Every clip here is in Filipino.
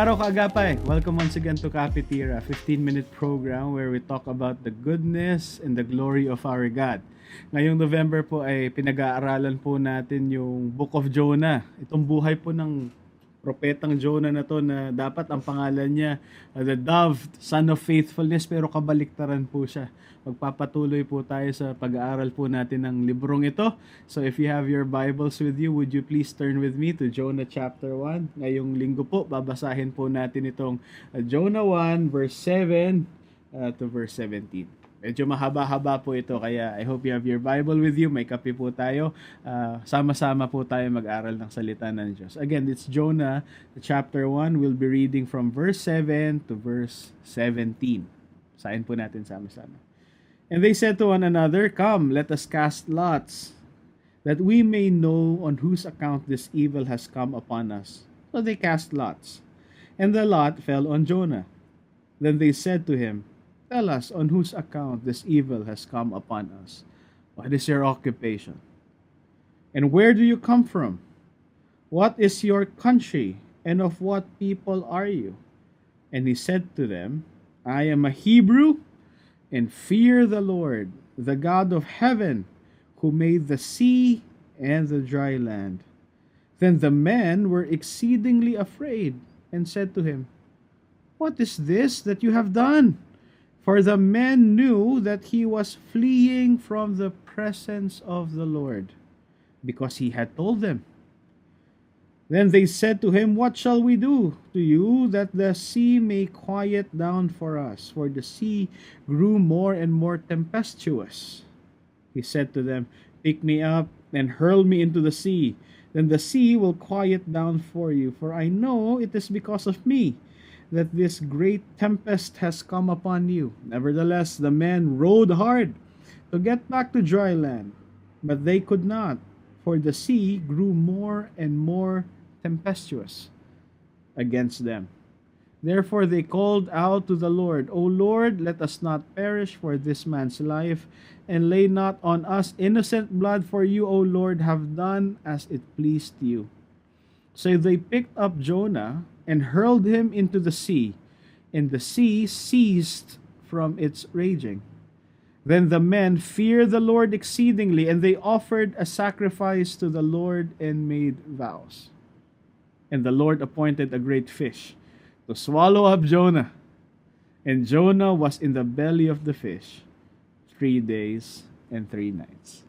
Araw kaagapay. Welcome once again to Kapitira, a 15-minute program where we talk about the goodness and the glory of our God. Ngayong November po ay pinag-aaralan po natin yung Book of Jonah. Itong buhay po ng propetang Jonah na to na dapat ang pangalan niya uh, the dove, son of faithfulness pero kabaliktaran po siya. Magpapatuloy po tayo sa pag-aaral po natin ng librong ito. So if you have your Bibles with you, would you please turn with me to Jonah chapter 1. Ngayong linggo po, babasahin po natin itong uh, Jonah 1 verse 7 uh, to verse 17. Medyo mahaba-haba po ito kaya I hope you have your Bible with you. May kape po tayo. Uh, sama-sama po tayo mag-aral ng salita ng Diyos. Again, it's Jonah chapter 1. We'll be reading from verse 7 to verse 17. Sain po natin sama-sama. And they said to one another, Come, let us cast lots, that we may know on whose account this evil has come upon us. So they cast lots. And the lot fell on Jonah. Then they said to him, Tell us on whose account this evil has come upon us. What is your occupation? And where do you come from? What is your country? And of what people are you? And he said to them, I am a Hebrew, and fear the Lord, the God of heaven, who made the sea and the dry land. Then the men were exceedingly afraid, and said to him, What is this that you have done? For the men knew that he was fleeing from the presence of the Lord, because he had told them. Then they said to him, What shall we do to you that the sea may quiet down for us? For the sea grew more and more tempestuous. He said to them, Pick me up and hurl me into the sea. Then the sea will quiet down for you. For I know it is because of me that this great tempest has come upon you. Nevertheless, the men rowed hard to get back to dry land, but they could not, for the sea grew more and more tempestuous against them. Therefore they called out to the Lord, O Lord, let us not perish for this man's life, and lay not on us innocent blood, for you, O Lord, have done as it pleased you. So they picked up Jonah and hurled him into the sea, and the sea ceased from its raging. Then the men feared the Lord exceedingly, and they offered a sacrifice to the Lord and made vows. And the Lord appointed a great fish to swallow up Jonah. And Jonah was in the belly of the fish three days and three nights.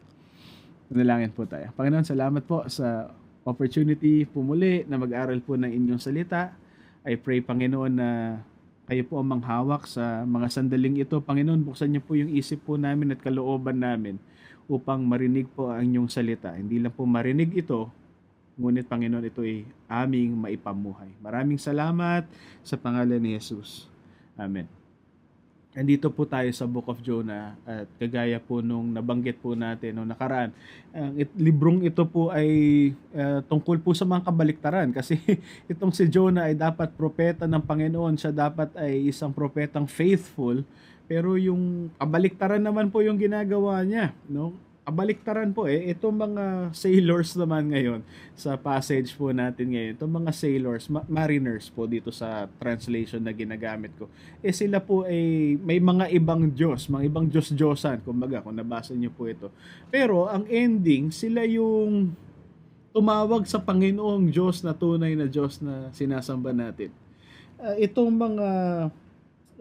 Nalangin po tayo. Panginoon, salamat po sa opportunity pumuli na mag-aral po ng inyong salita. I pray, Panginoon, na kayo po ang manghawak sa mga sandaling ito. Panginoon, buksan niyo po yung isip po namin at kalooban namin upang marinig po ang inyong salita. Hindi lang po marinig ito, ngunit Panginoon, ito ay aming maipamuhay. Maraming salamat sa pangalan ni Jesus. Amen. Andito po tayo sa Book of Jonah at kagaya po nung nabanggit po natin nung nakaraan. Ang it, librong ito po ay uh, tungkol po sa mga kabaliktaran kasi itong si Jonah ay dapat propeta ng Panginoon. Siya dapat ay isang propetang faithful pero yung kabaliktaran naman po yung ginagawa niya, no? Kabaliktaran po eh, itong mga sailors naman ngayon sa passage po natin ngayon, itong mga sailors, ma- mariners po dito sa translation na ginagamit ko, eh sila po ay may mga ibang Diyos, mga ibang Diyos-Diyosan, kumbaga kung nabasa niyo po ito. Pero ang ending, sila yung tumawag sa Panginoong Diyos na tunay na Diyos na sinasamba natin. Uh, itong mga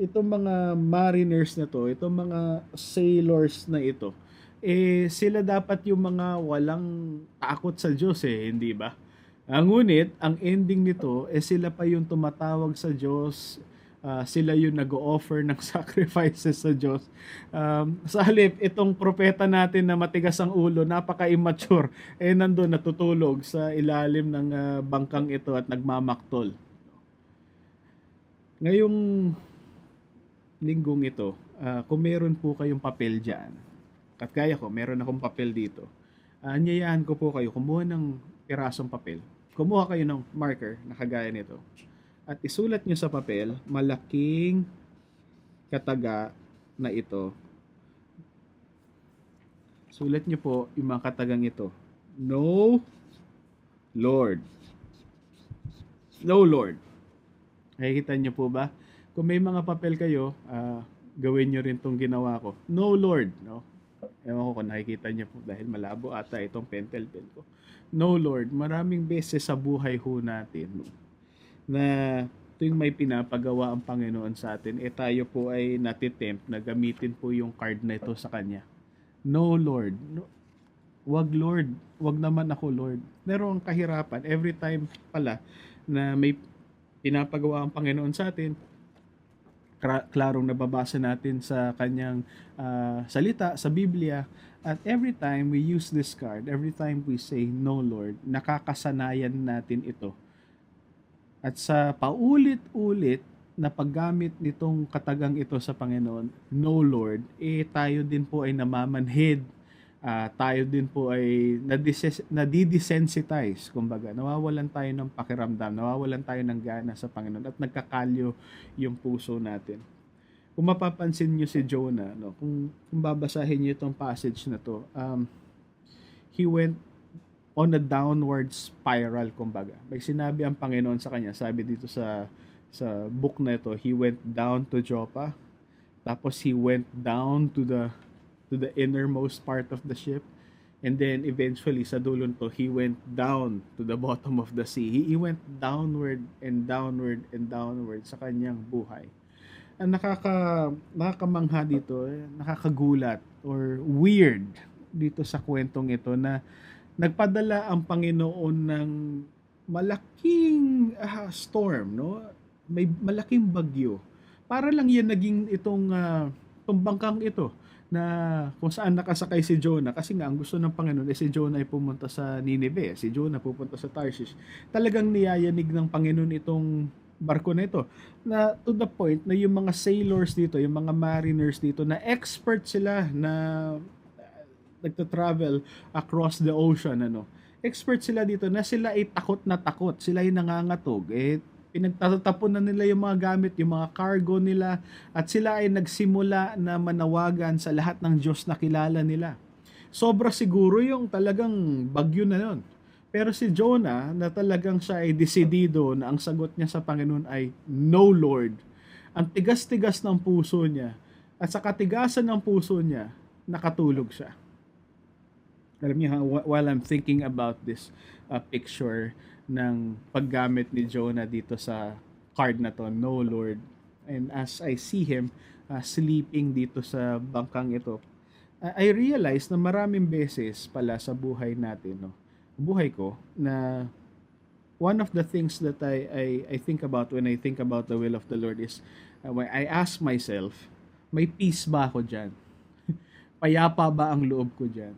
itong mga mariners na to, itong mga sailors na ito, eh sila dapat yung mga walang takot sa Diyos eh, hindi ba? Ang ngunit, ang ending nito, eh sila pa yung tumatawag sa Diyos, uh, sila yung nag-offer ng sacrifices sa Diyos. Um, sa halip, itong propeta natin na matigas ang ulo, napaka-immature, eh nandun natutulog sa ilalim ng uh, bangkang ito at nagmamaktol. Ngayong linggong ito, uh, kung meron po kayong papel dyan, at kaya ko, meron akong papel dito. Uh, anyayahan ko po kayo, kumuha ng pirasong papel. Kumuha kayo ng marker na kagaya nito. At isulat nyo sa papel, malaking kataga na ito. Sulat nyo po yung mga katagang ito. No Lord. No Lord. Nakikita niyo po ba? Kung may mga papel kayo, ah, gawin niyo rin tong ginawa ko. No Lord, no? Ewan ko kung nakikita niyo po dahil malabo ata itong pentel pen ko. No Lord, maraming beses sa buhay ho natin na tuwing may pinapagawa ang Panginoon sa atin, eh tayo po ay natitempt na gamitin po yung card na ito sa Kanya. No Lord, no, wag Lord, wag naman ako Lord. Pero ang kahirapan, every time pala na may pinapagawa ang Panginoon sa atin, klarong nababasa natin sa kanyang ah, salita, sa Biblia, at every time we use this card, every time we say, No Lord, nakakasanayan natin ito. At sa paulit-ulit na paggamit nitong katagang ito sa Panginoon, No Lord, eh tayo din po ay namamanhid Ah, tayo din po ay nadidesensitize, kumbaga, nawawalan tayo ng pakiramdam, nawawalan tayo ng gana sa Panginoon at nagkakalyo yung puso natin. Kung mapapansin niyo si Jonah, no, kung, kung babasahin niyo itong passage na to, um, he went on a downward spiral, kumbaga. May sinabi ang Panginoon sa kanya, sabi dito sa sa book na ito, he went down to Joppa, tapos he went down to the to the innermost part of the ship. And then eventually sa dulon to, he went down to the bottom of the sea. He, he went downward and downward and downward sa kanyang buhay. Ang nakaka, nakakamangha dito, nakakagulat or weird dito sa kwentong ito na nagpadala ang Panginoon ng malaking ah, storm, no? May malaking bagyo. Para lang yan naging itong uh, itong bangkang ito na kung saan nakasakay si Jonah kasi nga ang gusto ng Panginoon ay si Jonah ay pumunta sa Nineveh, si Jonah pupunta sa Tarshish. Talagang niyayanig ng Panginoon itong barko na ito na to the point na yung mga sailors dito, yung mga mariners dito na expert sila na uh, nagta-travel across the ocean ano. Expert sila dito na sila ay takot na takot, sila ay nangangatog. Eh pinagtatapon na nila yung mga gamit, yung mga cargo nila, at sila ay nagsimula na manawagan sa lahat ng Diyos na kilala nila. Sobra siguro yung talagang bagyo na yon. Pero si Jonah, na talagang siya ay desidido na ang sagot niya sa Panginoon ay, No Lord. Ang tigas-tigas ng puso niya, at sa katigasan ng puso niya, nakatulog siya. Alam niyo, while I'm thinking about this uh, picture, ng paggamit ni Jonah dito sa card na to, No Lord. And as I see him uh, sleeping dito sa bangkang ito, uh, I realize na maraming beses pala sa buhay natin, no, buhay ko, na one of the things that I, I, I think about when I think about the will of the Lord is, uh, I ask myself, may peace ba ako dyan? Payapa ba ang loob ko dyan?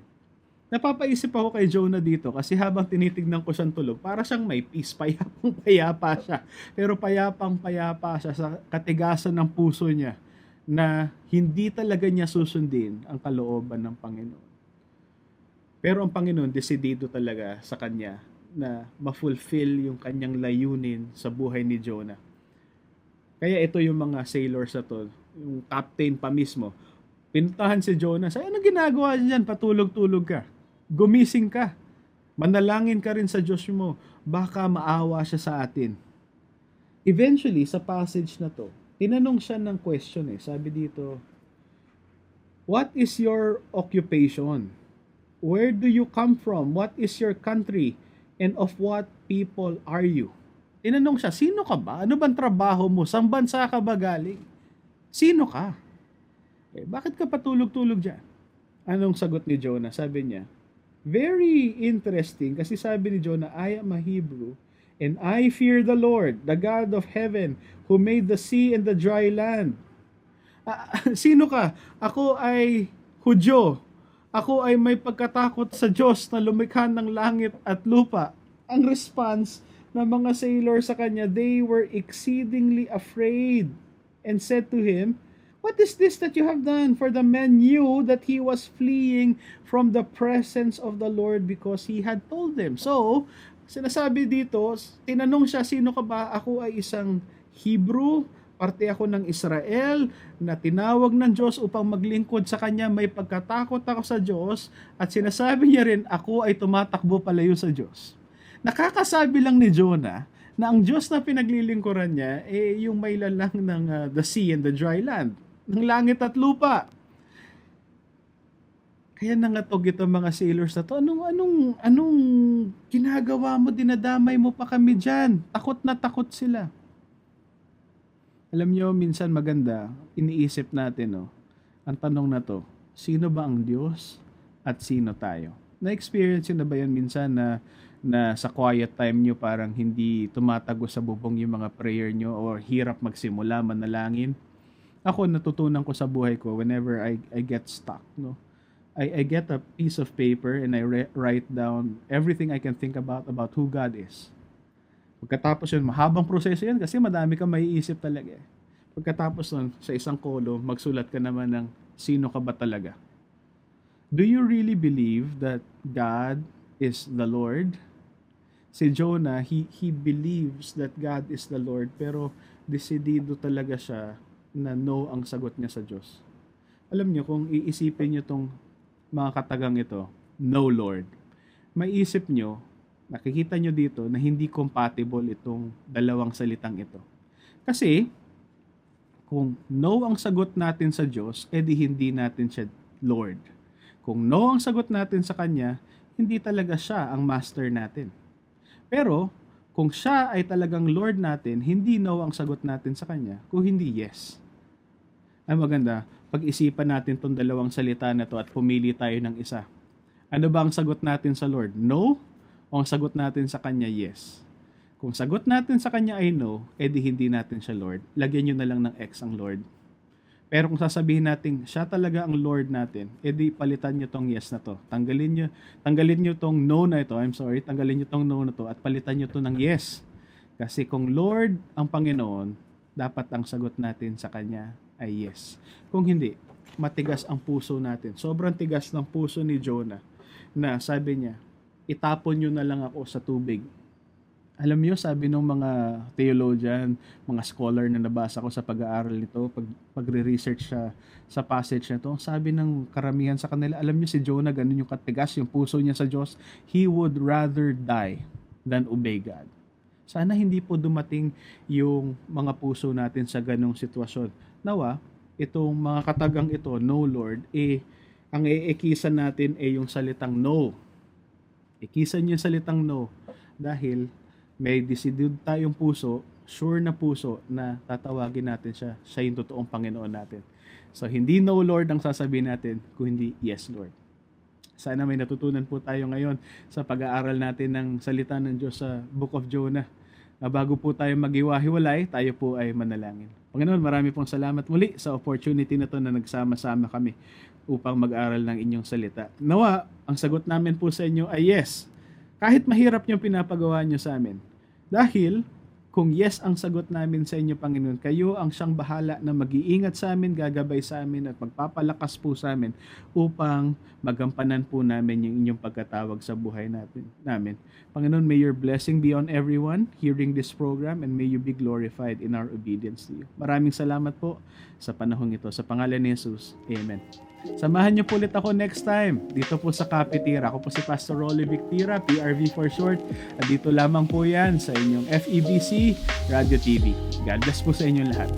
Napapaisip ako kay Jonah dito kasi habang tinitignan ko siyang tulog, para siyang may peace, payapang payapa siya. Pero payapang payapa siya sa katigasan ng puso niya na hindi talaga niya susundin ang kalooban ng Panginoon. Pero ang Panginoon, desidido talaga sa kanya na ma-fulfill yung kanyang layunin sa buhay ni Jonah. Kaya ito yung mga sailors na to, yung captain pa mismo, pinuntahan si Jonah, sa ano ginagawa niyan? Patulog-tulog ka gumising ka. Manalangin ka rin sa Diyos mo. Baka maawa siya sa atin. Eventually, sa passage na to, tinanong siya ng question eh. Sabi dito, What is your occupation? Where do you come from? What is your country? And of what people are you? Tinanong siya, sino ka ba? Ano bang trabaho mo? Saan bansa ka ba galing? Sino ka? Eh, bakit ka patulog-tulog dyan? Anong sagot ni Jonah? Sabi niya, Very interesting kasi sabi ni Jonah, I am a Hebrew and I fear the Lord, the God of heaven, who made the sea and the dry land. Uh, sino ka? Ako ay Hudyo. Ako ay may pagkatakot sa Diyos na lumikha ng langit at lupa. Ang response ng mga sailor sa kanya, they were exceedingly afraid and said to him, What is this that you have done? For the men knew that he was fleeing from the presence of the Lord because he had told them. So, sinasabi dito, tinanong siya, sino ka ba? Ako ay isang Hebrew, parte ako ng Israel, na tinawag ng Diyos upang maglingkod sa Kanya, may pagkatakot ako sa Diyos, at sinasabi niya rin, ako ay tumatakbo palayo sa Diyos. Nakakasabi lang ni Jonah na ang Diyos na pinaglilingkuran niya, eh, yung may lalang ng ah, the sea and the dry land, ng langit at lupa. Kaya nangatog itong mga sailors na to, anong, anong, anong ginagawa mo, dinadamay mo pa kami dyan. Takot na takot sila. Alam nyo, minsan maganda, iniisip natin, no, ang tanong na to, sino ba ang Diyos at sino tayo? Na-experience nyo na ba yun minsan na, na sa quiet time nyo parang hindi tumatago sa bubong yung mga prayer nyo or hirap magsimula, manalangin? Ako, natutunan ko sa buhay ko whenever I, I get stuck, no? I, I get a piece of paper and I re- write down everything I can think about about who God is. Pagkatapos yun, mahabang proseso yan kasi madami kang maiisip talaga eh. Pagkatapos nun, sa isang kolom, magsulat ka naman ng sino ka ba talaga. Do you really believe that God is the Lord? Si Jonah, he, he believes that God is the Lord, pero desidido talaga siya na no ang sagot niya sa Diyos. Alam niyo, kung iisipin niyo tong mga katagang ito, no Lord, maiisip nyo, nakikita nyo dito na hindi compatible itong dalawang salitang ito. Kasi, kung no ang sagot natin sa Diyos, edi hindi natin siya Lord. Kung no ang sagot natin sa Kanya, hindi talaga siya ang master natin. Pero, kung siya ay talagang Lord natin, hindi no ang sagot natin sa Kanya, kung hindi yes. Ay maganda, pag-isipan natin tong dalawang salita na to at pumili tayo ng isa. Ano ba ang sagot natin sa Lord? No? O ang sagot natin sa Kanya, yes? Kung sagot natin sa Kanya ay no, edi hindi natin siya Lord. Lagyan nyo na lang ng X ang Lord. Pero kung sasabihin natin, siya talaga ang Lord natin, edi palitan nyo tong yes na to. Tanggalin nyo, tanggalin nyo tong no na ito, I'm sorry, tanggalin nyo tong no na to at palitan nyo to ng yes. Kasi kung Lord ang Panginoon, dapat ang sagot natin sa Kanya ay yes. Kung hindi, matigas ang puso natin. Sobrang tigas ng puso ni Jonah na sabi niya, itapon nyo na lang ako sa tubig. Alam niyo, sabi ng mga theologian, mga scholar na nabasa ko sa pag-aaral nito, pag, pagre-research sa, sa passage na to, sabi ng karamihan sa kanila, alam niyo si Jonah, ganun yung katigas, yung puso niya sa Diyos, he would rather die than obey God. Sana hindi po dumating yung mga puso natin sa ganong sitwasyon. Nawa, itong mga katagang ito, no Lord, eh, ang iikisan natin ay yung salitang no. Ikisan yung salitang no dahil may decided tayong puso, sure na puso na tatawagin natin siya, siya yung totoong Panginoon natin. So, hindi no Lord ang sasabihin natin, kung hindi yes Lord. Sana may natutunan po tayo ngayon sa pag-aaral natin ng salita ng Diyos sa Book of Jonah. Na bago po tayo magiwahiwalay, tayo po ay manalangin. Panginoon, marami pong salamat muli sa opportunity na to na nagsama-sama kami upang mag-aral ng inyong salita. Nawa, ang sagot namin po sa inyo ay yes. Kahit mahirap yung pinapagawa nyo sa amin. Dahil, kung yes ang sagot namin sa inyo, Panginoon, kayo ang siyang bahala na mag-iingat sa amin, gagabay sa amin at magpapalakas po sa amin upang magampanan po namin yung inyong pagkatawag sa buhay natin, namin. Panginoon, may your blessing be on everyone hearing this program and may you be glorified in our obedience to you. Maraming salamat po sa panahong ito. Sa pangalan ni Jesus, Amen. Samahan niyo po ulit ako next time dito po sa Kapitira. Ako po si Pastor Rolly Victira, PRV for short. At dito lamang po yan sa inyong FEBC Radio TV. God bless po sa inyong lahat.